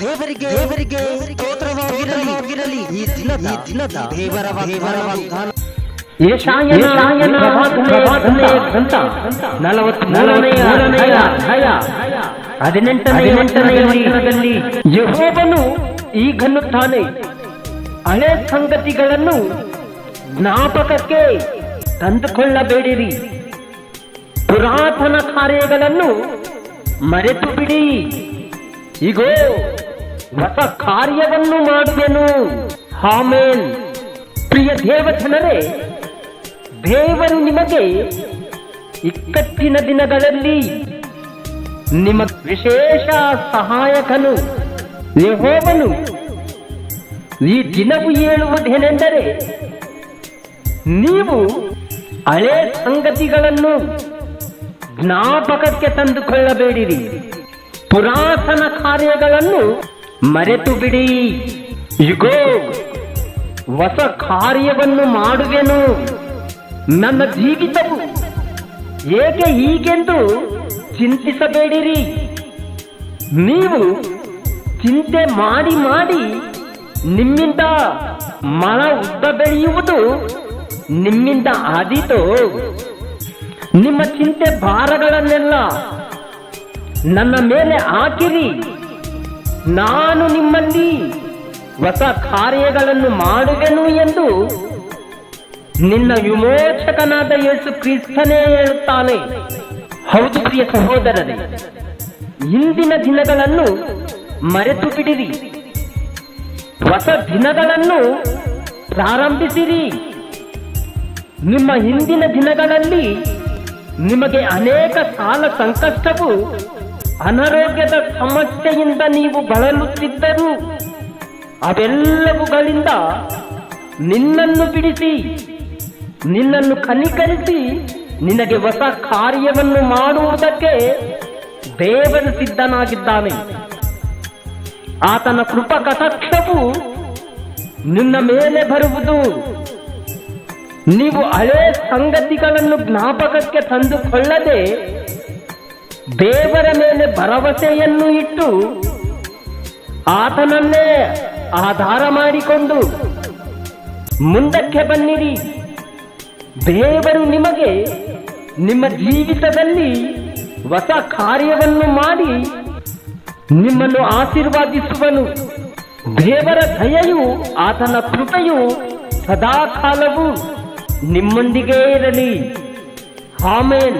ದೇವರಿಗೆ ದೇವರಿಗೆ ಸ್ತೋತ್ರವಾಗಿರಲಿ. ಈ ದಿನದ ದಿನದ ದೇವರ ದೇವರ ವಾಗ್ದಾನ ಹದಿನೆಂಟನೇ ಯಹೋವನು ಈಗನ್ನುತ್ತಾನೆ. ಹಳೆ ಸಂಗತಿಗಳನ್ನು ಜ್ಞಾಪಕಕ್ಕೆ ತಂದುಕೊಳ್ಳಬೇಡಿರಿ. ಪುರಾತನ ಕಾರ್ಯಗಳನ್ನು ಮರೆತು ಬಿಡಿ ಇಗೋ, ಹೊಸ ಕಾರ್ಯವನ್ನು ಮಾಡುವೆನು ಹಾಮೇನ್ ಪ್ರಿಯ ದೇವಜನರೇ, ದೇವರು ನಿಮಗೆ ಇಕ್ಕಟ್ಟಿನ ದಿನಗಳಲ್ಲಿ ನಿಮ್ಮ ವಿಶೇಷ ಸಹಾಯಕನು, ಯಹೋವನು. ಈ ದಿನವು ಹೇಳುವುದೇನೆಂದರೆ ನೀವು ಹಳೆ ಸಂಗತಿಗಳನ್ನು ಜ್ಞಾಪಕಕ್ಕೆ ತಂದುಕೊಳ್ಳಬೇಡಿರಿ. ಪುರಾತನ ಕಾರ್ಯಗಳನ್ನು ಮರೆತು ಬಿಡಿ ಇಗೋ, ಹೊಸ ಕಾರ್ಯವನ್ನು ಮಾಡುವೆನು. ನನ್ನ ಜೀವಿತವು ಏಕೆ ಹೀಗೆಂದು ಚಿಂತಿಸಬೇಡಿರಿ. ನೀವು ಚಿಂತೆ ಮಾಡಿ ಮಾಡಿ ನಿಮ್ಮಿಂದ ಮಳ ಉದ್ದ ಬೆಳೆಯುವುದು ನಿಮ್ಮಿಂದ ಆದೀತೋ. ನಿಮ್ಮ ಚಿಂತೆ ಭಾರಗಳನ್ನೆಲ್ಲ ನನ್ನ ಮೇಲೆ ಹಾಕಿರಿ. ನಾನು ನಿಮ್ಮಲ್ಲಿ ಹೊಸ ಕಾರ್ಯಗಳನ್ನು ಮಾಡುವೆನು ಎಂದು ನಿನ್ನ ವಿಮೋಚಕನಾದ ಯೇಸು ಕ್ರಿಸ್ತನೇ ಹೇಳುತ್ತಾನೆ ಹೌದು ಪ್ರಿಯ ಸಹೋದರರೇ, ಇಂದಿನ ದಿನಗಳನ್ನು ಮರೆತು ಬಿಡಿರಿ ಹೊಸ ದಿನಗಳನ್ನು ಪ್ರಾರಂಭಿಸಿರಿ. ನಿಮ್ಮ ಹಿಂದಿನ ದಿನಗಳಲ್ಲಿ ನಿಮಗೆ ಅನೇಕ ಸಾಲ ಸಂಕಷ್ಟವು ಅನಾರೋಗ್ಯದ ಸಮಸ್ಯೆಯಿಂದ ನೀವು ಬಳಲುತ್ತಿದ್ದರು ಅವೆಲ್ಲವುಗಳಿಂದ ನಿನ್ನನ್ನು ಬಿಡಿಸಿ, ನಿನ್ನನ್ನು ಕನಿಕರಿಸಿ ನಿನಗೆ ಹೊಸ ಕಾರ್ಯವನ್ನು ಮಾಡುವುದಕ್ಕೆ ದೇವರು ಸಿದ್ಧನಾಗಿದ್ದಾನೆ. ಆತನ ಕೃಪಕತಕ್ಷವು ನಿನ್ನ ಮೇಲೆ ಬರುವುದು. ನೀವು ಹಳೆ ಸಂಗತಿಗಳನ್ನು ಜ್ಞಾಪಕಕ್ಕೆ ತಂದುಕೊಳ್ಳದೆ ದೇವರ ಮೇಲೆ ಭರವಸೆಯನ್ನು ಇಟ್ಟು ಆತನನ್ನೇ ಆಧಾರ ಮಾಡಿಕೊಂಡು ಮುಂದಕ್ಕೆ ಬನ್ನಿರಿ. ದೇವರು ನಿಮಗೆ ನಿಮ್ಮ ಜೀವಿತದಲ್ಲಿ ಹೊಸ ಕಾರ್ಯವನ್ನು ಮಾಡಿ ನಿಮ್ಮನ್ನು ಆಶೀರ್ವಾದಿಸುವನು. ದೇವರ ದಯೆಯು ಆತನ ಕೃಪೆಯು ಸದಾಕಾಲವೂ ನಿಮ್ಮೊಂದಿಗೇ ಇರಲಿ. ಆಮೇನ್.